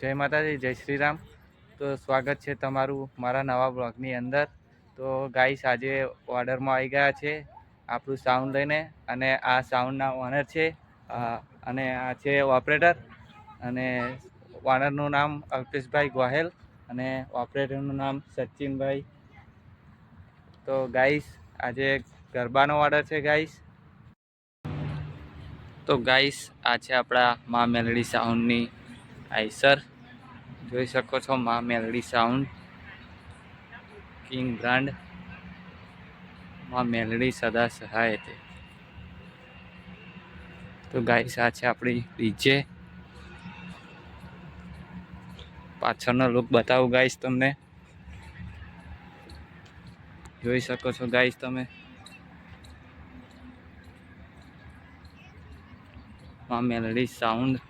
જય માતાજી, જય શ્રી રામ તો સ્વાગત છે તમારું મારા નવા બ્લોગની અંદર. તો ગાઈસ, આજે ઓર્ડરમાં આવી ગયા છે આપણું સાઉન્ડ લઈને અને આ સાઉન્ડના ઓનર છે અને આ છે ઓપરેટર અને ઓનરનું નામ અલ્પેશભાઈ ગોહેલ અને ઓપરેટરનું નામ સચિનભાઈ. તો ગાઈસ, આજે ગરબાનો ઓર્ડર છે ગાઈસ. તો ગાઈસ, આ છે આપણા મા મેલડી સાઉન્ડની આઈસર. જોઈ શકો છો મા મેલડી સાઉન્ડ. King brand. મા મેલડી સદા સહાય તે. તો ગાઈસ, આ છે આપણી ડીજે. પાછળનો લુક બતાવું ગાઈસ તમને. જોઈ શકો છો ગાઈસ તમે. મા મેલડી સાઉન્ડ.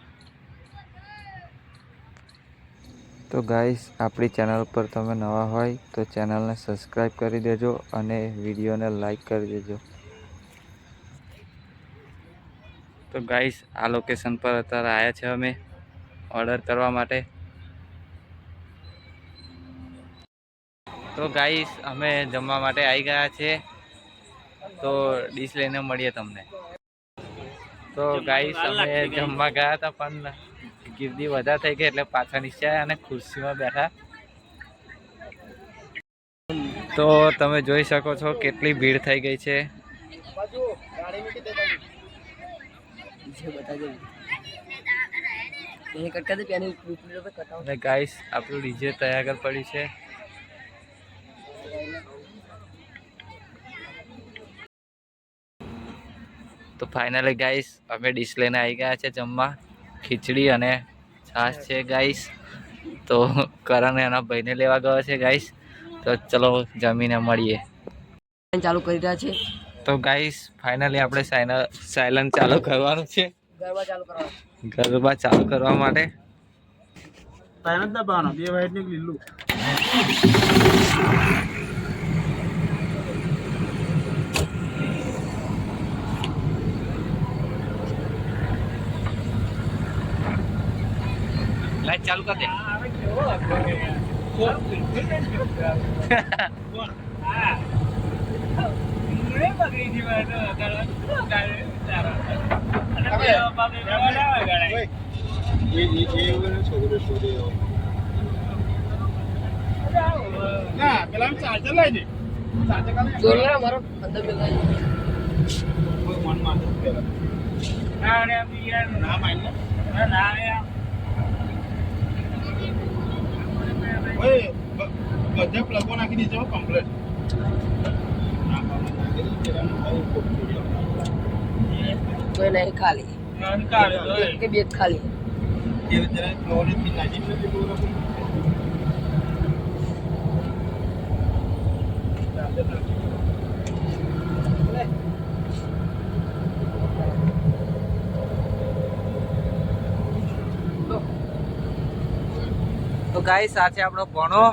તો ગાઈસ, આપણી ચેનલ પર તમે નવા હોય તો ચેનલને સબસ્ક્રાઈબ કરી દેજો અને વિડીયોને લાઈક કરી દેજો. તો ગાઈસ, આ લોકેશન પર અત્યારે આવ્યા છે અમે ઓર્ડર કરવા માટે. તો ગાઈસ, અમે જમવા માટે આવી ગયા છે. તો ડીશ લઈને મળીએ તમને. તો ગાઈસ, અમે જમવા ગયા હતા પણ ગીરદી વધારે થઈ ગઈ એટલે પાછા નીચે અને ખુરશીમાં બેઠા. તો તમે જોઈ શકો છો કેટલી ભીડ થઈ ગઈ છે. ગાઈસ આપણું ડીજે તૈયાર પડી છે. તો ફાઇનલી ગાઈસ અમે ડીશ લઈને આવી ગયા છે જમવા. ખીચડી અને છાશ છે ગાઈસ તો કરણ એના ભાઈને લેવા ગયો છે ગાઈસ તો ચલો જમીને મળીએ. ચાલુ કરી રહ્યા છે. તો ગાઈસ ફાઇનલી આપણે સાયલન્ટ ચાલુ કરવાનું છે. ગરબા ચાલુ કરવાનો. ગરબા ચાલુ કરવા માટે. તાને દબાવવાનો બે વાઈટ ને લીલું. દે ચાર્જર કાલે જોર લે મારો અંદર પેલા મનમાં ના યાર ના માન ના ના ઓય બધા પ્લગો નાખી દીધો કમ્પ્લીટ કોઈ નહીં ખાલી. કે બે ખાલી. ગાઈસ આ આપણો ભણો.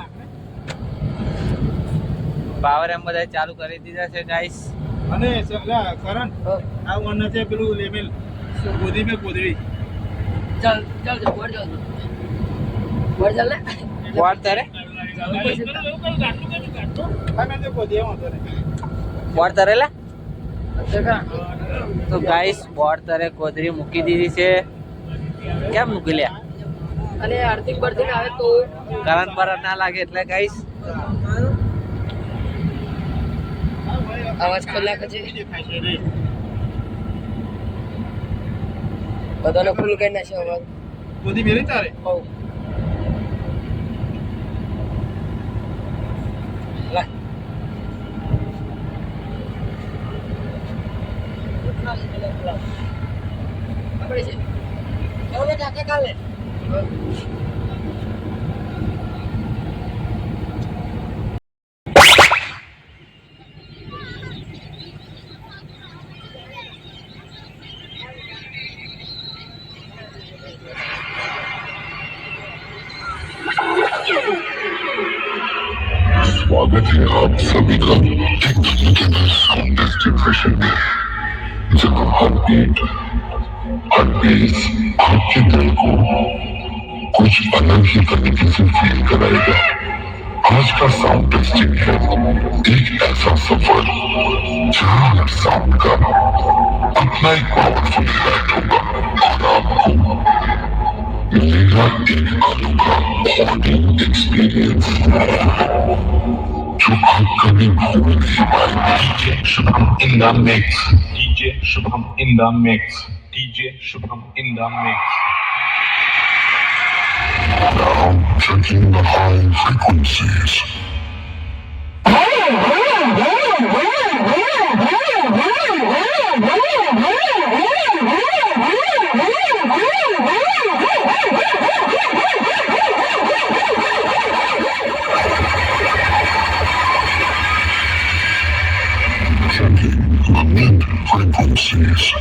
પાવર એમ બધા ચાલુ કરી દીધા છે ગાઈસ અને કરણ આ વન છે પેલું લેમેલ. ગોધી મે ગોધડી ચાલ ચાલ બોર ચાલ બોર ચાલ ને. બોર્ડ તારે તો ગાઈસ બોર્ડ તરે કોદરી મૂકી દીધી છે. કેમ મૂકી લ્યા? અને આર્થિક બર્થડે આવે તો કરંટ પર ના લાગે એટલે ગાઈસ અવાજ કલાક છે છે બધાને ફૂલ કરી નાખ્યો અવાજ. બધી મેરી તારે? હો લા આપણે છે હવે ટાકે કાલે स्वागत है आप सभी का टेक्नोलॉजी के साउंड जनरेशन में जहां हर बीट हर बेस आपके दिल को कुछ अलग ही तरीके से फील कराएगा आज का साउंड टेस्टिंग है एक ऐसा सफर जहां हर साउंड का अपना एक पावरफुल इफेक्ट होगा और आपको मिलेगा एक अनोखा horning experience upcoming release by DJ Shubham the. DJ Shubham in mix. DJ Shubham in mix. Now taking the high frequencies. Yes.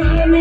તો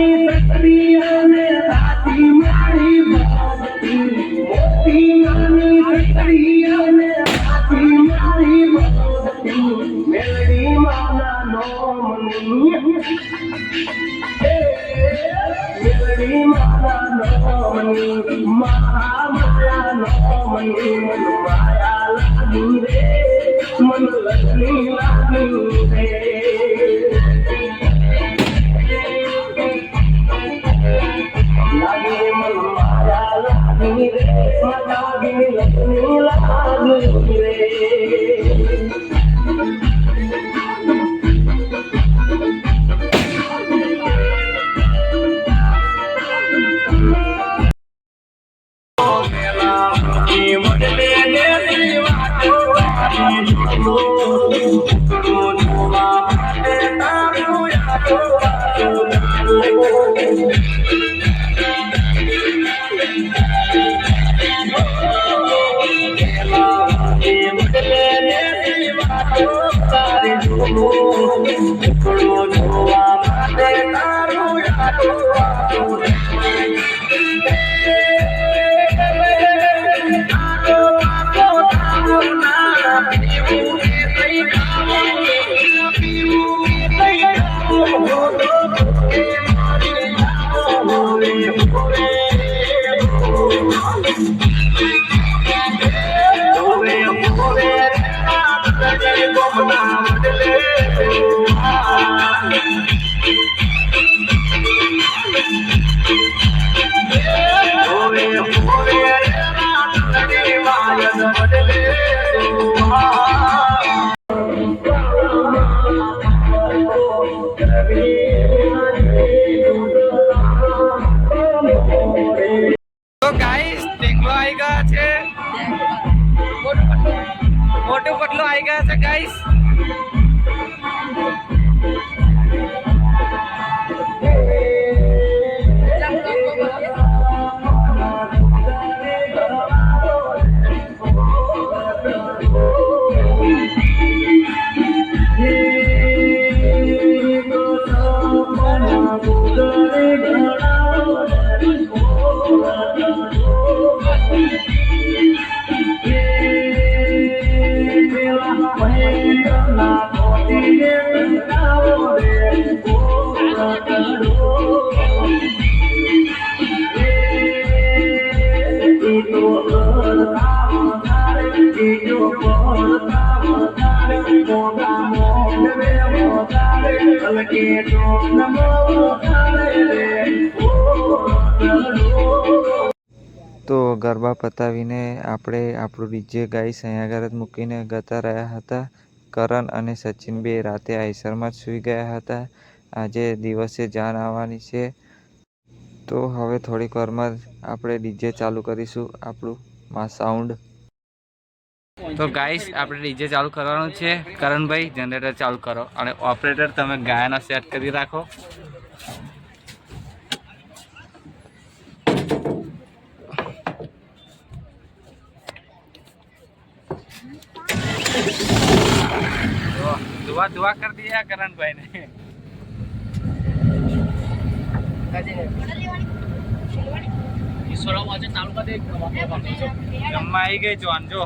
more. તો ગરબા પતાવીને આપણે આપણું ડીજે ગાઈસ અહીંયા આગળ જ મૂકીને ગતા રહ્યા હતા. કરણ અને સચિન બે રાતે આઈસરમાં જ સૂઈ ગયા હતા. આજે દિવસે જાન આવવાની છે. તો હવે થોડીક વારમાં આપણે ડીજે ચાલુ કરીશું આપણું માં સાઉન્ડ. તો ગાઈસ આપણે ડીજે ચાલુ કરવાનું છે. કરણભાઈ જનરેટર ચાલુ કરો. અને ઓપરેટર તમે ગાયનો સેટ કરી રાખો. દુઆ દુઆ કરી કરણભાઈ ને જમવા આવી ગઈ જોન જો.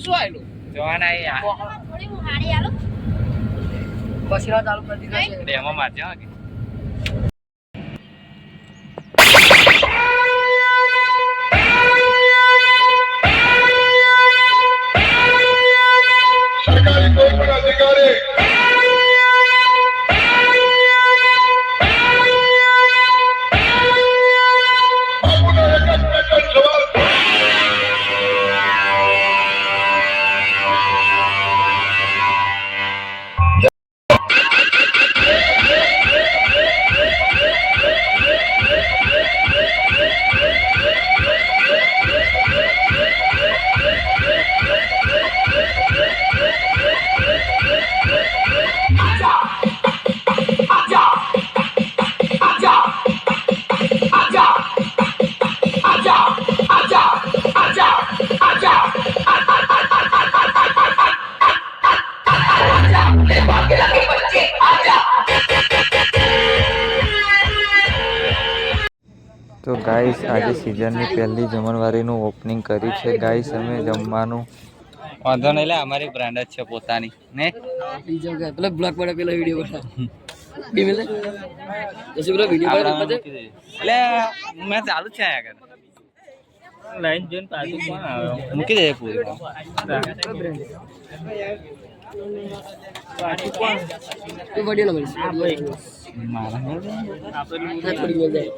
શું આવેલું જોવાન આવી આ મશીનો ચાલુ કરી દીધા છે. ડેમો મારજો સિઝનની પહેલી જમણવારીનું ઓપનિંગ કરી છે ગાઈસ અમે જમવાનું. વાંધો નહીં લે અમારી બ્રાન્ડ જ છે પોતાની. ને? બીજો કે પેલો બ્લોગ પડે પેલો વીડિયો પડે બી મિલે જશે પેલો વીડિયો પછી? દે. એટલે મે ચાલુ છે આ આગળ. લાઈન જોઈને પાછું કોણ આવે? મૂકી દે પૂરી. પાછું કોણ એ વીડિયો ન મારા થોડી મજા જાય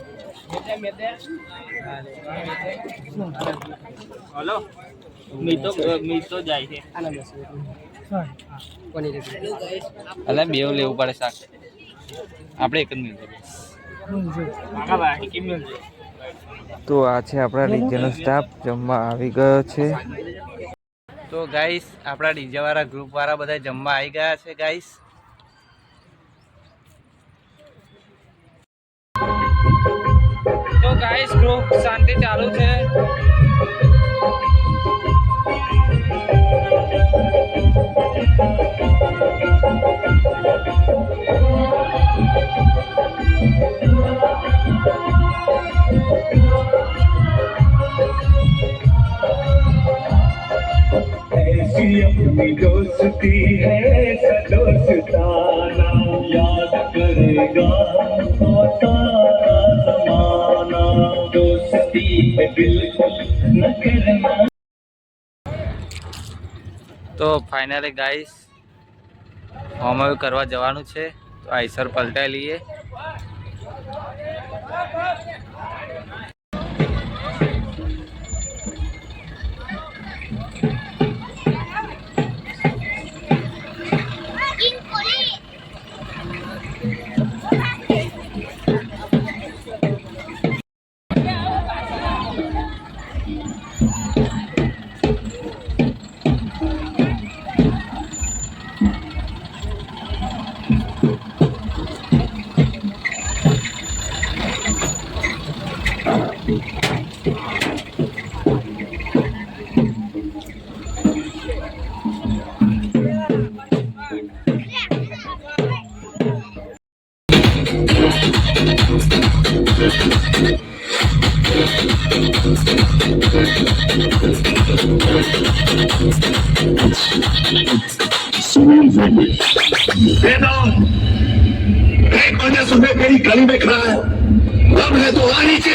હલો? મીતો મીતો જાય છે. એટલે બેવ લેવું પડે શાક. આપણે એક જ મિનિટ તો આ છે આપણા ડીજેનો સ્ટાફ જમવા આવી ગયો છે. તો ગાઈસ આપણા ડીજે વાળા ગ્રુપ વાળા બધા જમવા આવી ગયા છે ગાઈસ ગાઈસ ગ્રુપ શાંતિ ચાલુ છે ऐसी अपनी दोस्ती है सदोस्ताना याद करेगा वो તો ફાઇનલી ગાઈસ હોમ કરવા જવાનું છે. તો આઈસર પલટાઈ લઈએ. एक वजह सुबह मेरी गली में खड़ा है। अब है तो आ नीचे।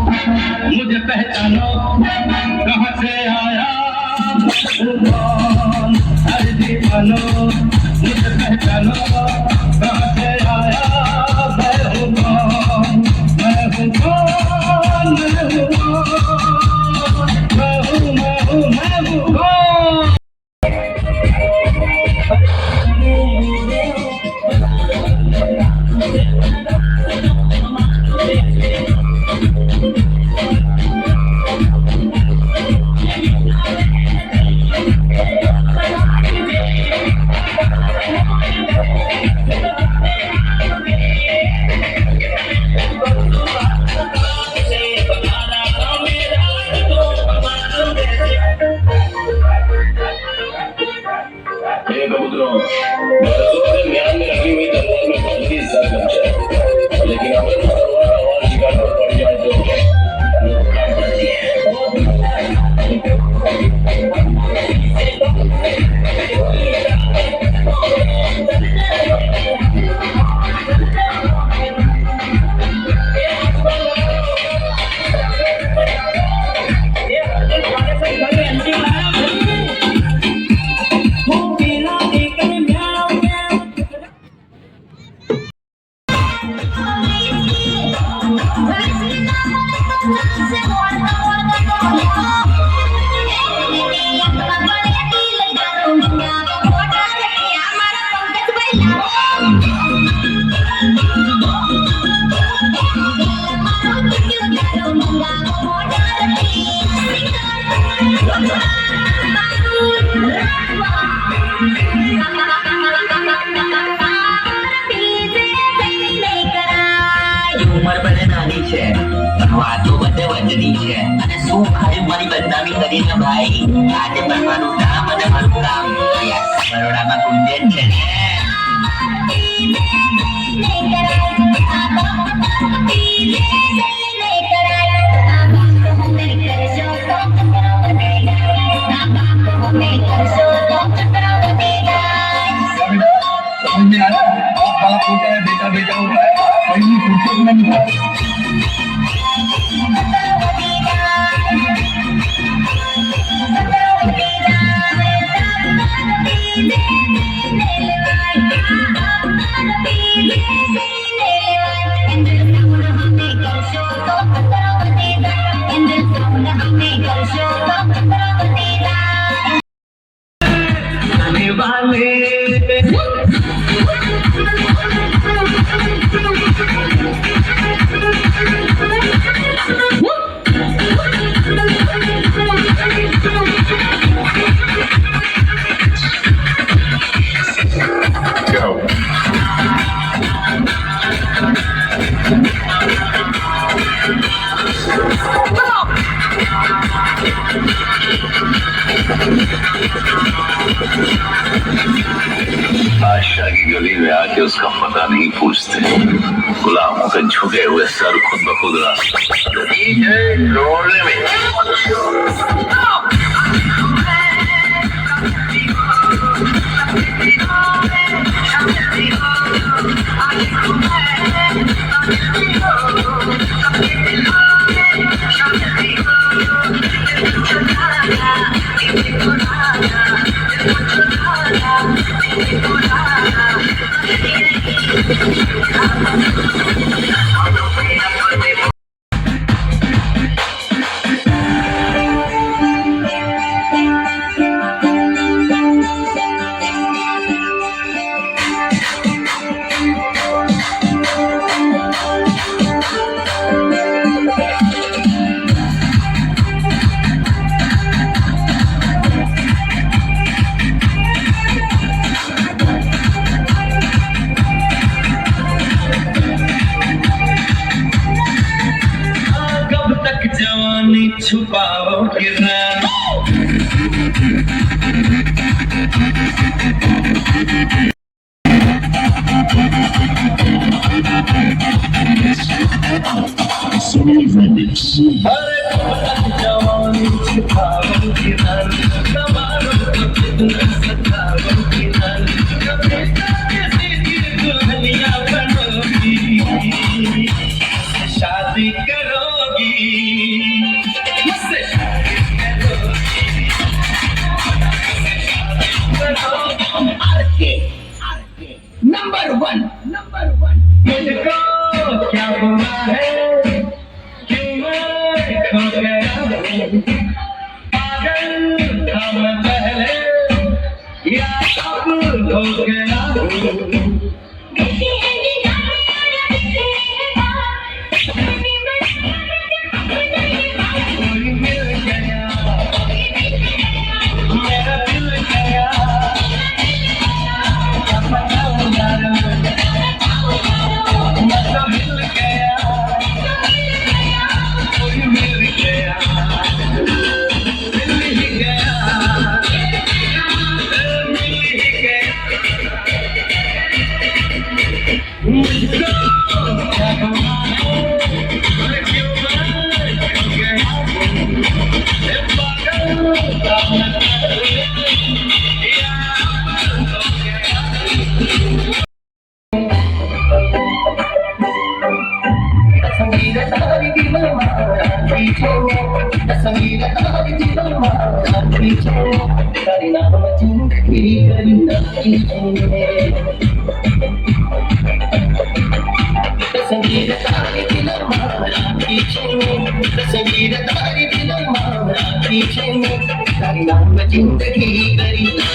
मुझे पहचानो कहाँ से आया સાથે મારી બદનામી કરી ને ભાઈ. આજે પણ મારું નામ અને મારું કામ. બરોડામાં ગુંજન છે ને. બેટા બેટા Thank you. से उसका पता नहीं पूछते गुलामों के झुके हुए सर खुद ब खुद रास्ता रोड़ने में કરી નામ જિંદગી કરી નાખી છે સંગીત તારી દિલરમાં રાખી સંગીત તારી દિલરમાં રાખી છે તારી નામ જિંદગી કરી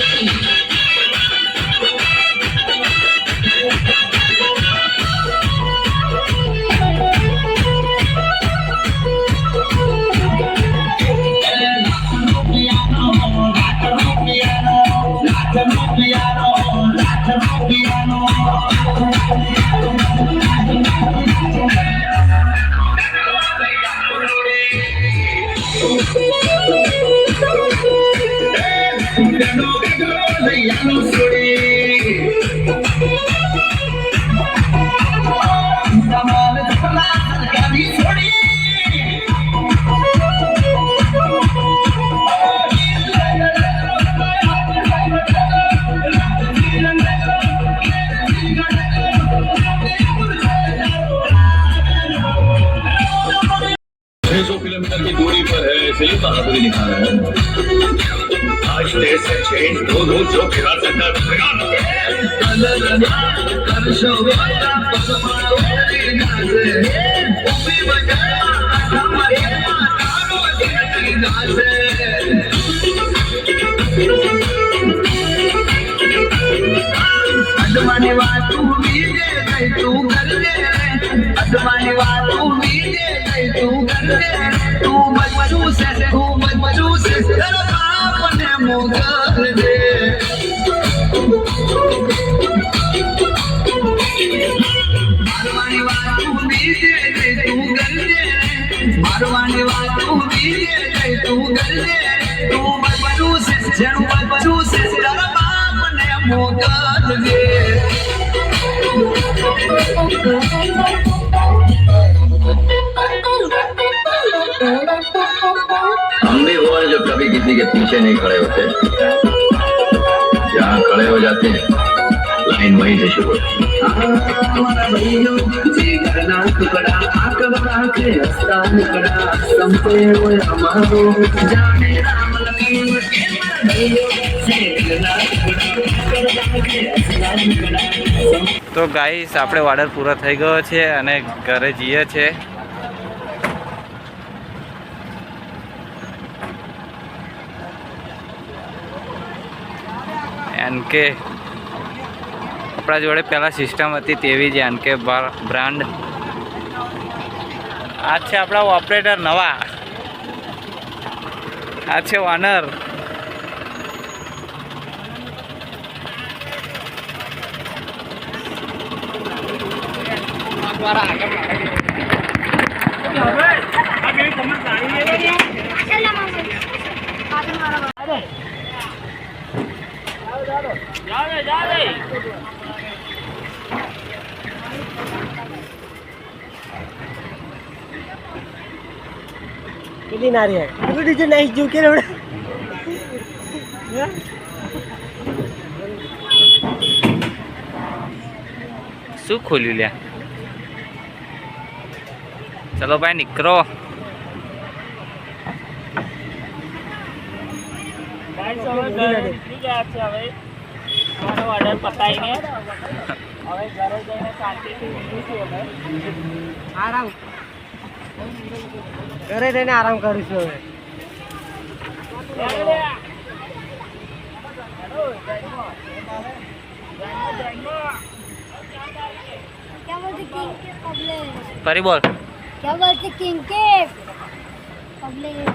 મારવાની વાત તું બીજે ગઈ તું ગરજે તું છે જેનું બચવું છે તારા બાપને મોકલજે हम भी वो हैं जो कभी किसी के पीछे नहीं खड़े होते जहाँ खड़े हो जाते हैं लाइन वहीं से शुरू होती है તો ગાઈસ આપણે ઓર્ડર પૂરો થઈ ગયો છે અને ઘરે જઈએ છે એન કે આપણા જોડે પહેલાં સિસ્ટમ હતી તેવી જ એન કે બ્રાન્ડ આ છે આપણા ઓપરેટર નવા. આ છે ઓનર આ બે તમે ગાડી લઈ લો. જા દે, જા દે. કેટલી નારી હે? કેટલું ડીજે નાઈસ જેવું કે શું ખોલ્યું લ્યા? ચલો ભાઈ નીકળો. ભાઈ હવે ઘરે નીકળી ગયા છે હવે. અમારો ઓર્ડર પતાવીને હવે ઘરે જઈને શાંતિથી ઊંઘીશું અમે આરામ ઘરે રહીને આરામ કરું છું હવે લે, લે. क्या बोलते किंग के पब्लिक ફરી બોલ क्या बोलते किंग के पब्लिक